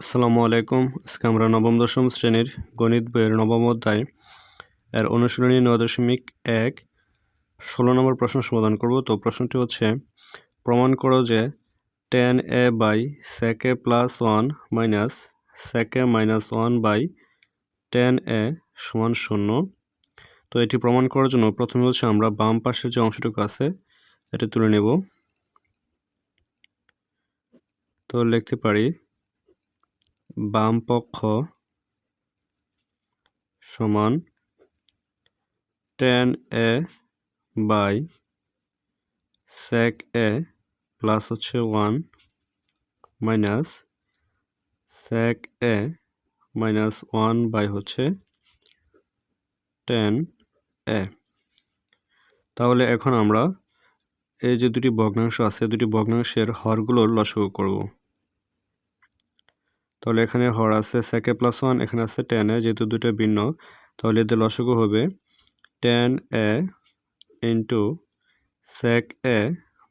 আসসালামু আলাইকুম। আজকে আমরা নবম, দশম শ্রেণির গণিত বইয়ের নবম অধ্যায় এর অনুশীলনী নয় দশমিক এক ষোলো নম্বর প্রশ্ন সমাধান করব। তো প্রশ্নটি হচ্ছে, প্রমাণ করো যে tan A by sec plus one minus sec minus one by tan A সমান শূন্য। তো এটি প্রমাণ করার জন্য প্রথমে হচ্ছে আমরা বাম পাশের যে অংশটুকু আছে, এটি তুলে নেব। তো লিখতে পারি বাম পক্ষ সমান tan A by sec A plus হচ্ছে one minus sec A minus one by হচ্ছে টেন এ তাহলে এখন আমরা এই যে দুটি ভগ্নাংশ আছে, দুটি ভগ্নাংশের হরগুলোর লসগু করব। তাহলে এখানে হর আছে সেকে প্লাস ওয়ান এখানে আছে টেন এ যেহেতু দুটো ভিন্ন, তাহলে এদের লসগু হবে tan A into sec A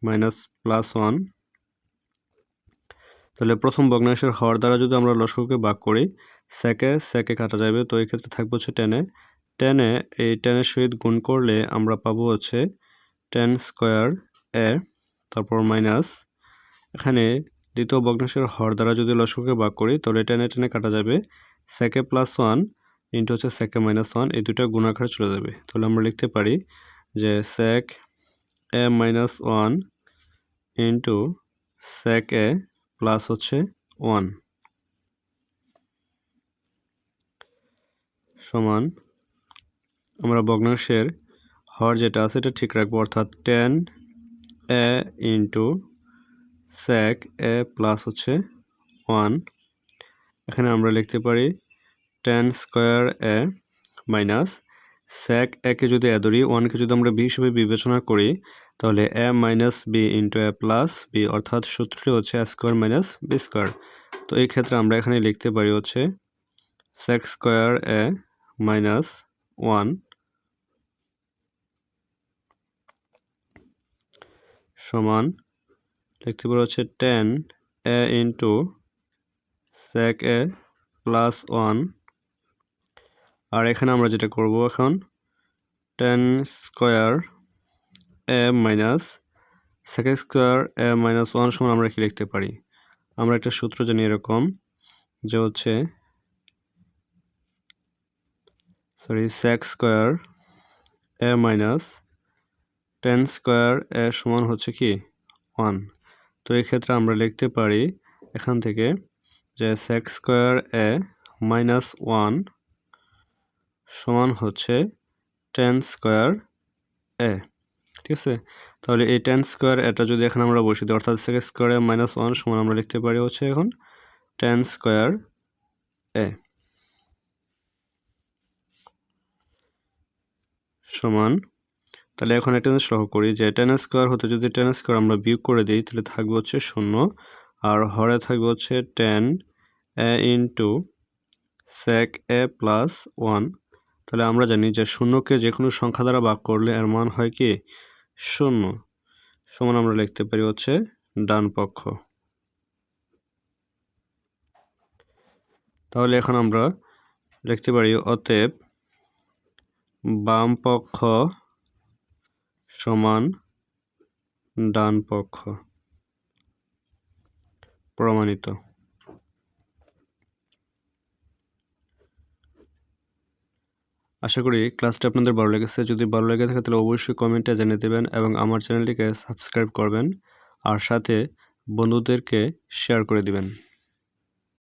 minus plus one তাহলে প্রথম ভগ্নাংশের হর দ্বারা যদি আমরা লসগুকে ভাগ করি সেকে সেকে কাটা যাবে, তো এই ক্ষেত্রে থাকবে হচ্ছে টেনে টেনে এই টেনের সহিত গুণ করলে আমরা পাবো হচ্ছে টেন স্কোয়ার এ তারপর মাইনাস এখানে দ্বিতীয় ভগ্নাংশের হর দ্বারা যদি লসকে ভাগ করি, তাহলে টেনে টেনে কাটা যাবে। সেকে প্লাস ওয়ান ইন্টু হচ্ছে সেকে মাইনাস ওয়ান এই দুটা গুণাকারে চলে যাবে। তাহলে আমরা লিখতে পারি যে sec A minus one into sec A plus হচ্ছে ওয়ান সমান আমরা ভগ্নাংশের হর যেটা আছে, এটা ঠিক রাখব। অর্থাৎ tan A into sec A plus হচ্ছে ওয়ান এখানে আমরা লিখতে পারি tan square A minus sec একে যদি এ ধরি ওয়ানকে যদি আমরা বি হিসেবে বিবেচনা করি, তাহলে A minus B into A plus B অর্থাৎ সূত্রটি হচ্ছে A square minus B square তো এই ক্ষেত্রে আমরা এখানে লিখতে পারি হচ্ছে sec square A minus one সমান লিখতে পারো হচ্ছে tan A into sec A plus one আর এখানে আমরা যেটা করব এখন tan square A minus sec square A minus one সমান আমরা কি লিখতে পারি? আমরা একটা সূত্র জানি এরকম যে হচ্ছে sorry sec square A minus tan square A সমান হচ্ছে কি? ওয়ান তো এই ক্ষেত্রে আমরা লিখতে পারি এখান থেকে যে sec square A minus one সমান হচ্ছে টেন স্কোয়ার এ, ঠিক আছে? তাহলে এই টেন স্কোয়ার এটা যদি এখানে আমরা বসে দিই, অর্থাৎ sec square A minus one সমান আমরা লিখতে পারি হচ্ছে এখন টেন স্কোয়ার এ সমান তাহলে এখন একটা সহ করি যে টেন স্কোয়ার হতে যদি টেন স্কোয়ার আমরা বিয়োগ করে দিই, তাহলে থাকবে হচ্ছে শূন্য। আর হরে থাকবে হচ্ছে tan A into sec A plus one তাহলে আমরা জানি যে শূন্যকে যে কোনো সংখ্যা দ্বারা ভাগ করলে এর মান হয় কি? শূন্য। সমান আমরা লিখতে পারি হচ্ছে ডান পক্ষ। তাহলে এখন আমরা লিখতে পারি অতএব বাম পক্ষ সমান ডান পক্ষ। প্রমাণিত। আশা করি ক্লাসটা আপনাদের ভালো লেগেছে। যদি ভালো লেগে থাকে, তাহলে অবশ্যই কমেন্টে জানিয়ে দেবেন এবং আমার চ্যানেলটিকে সাবস্ক্রাইব করবেন। আর সাথে বন্ধুদেরকে শেয়ার করে দিবেন।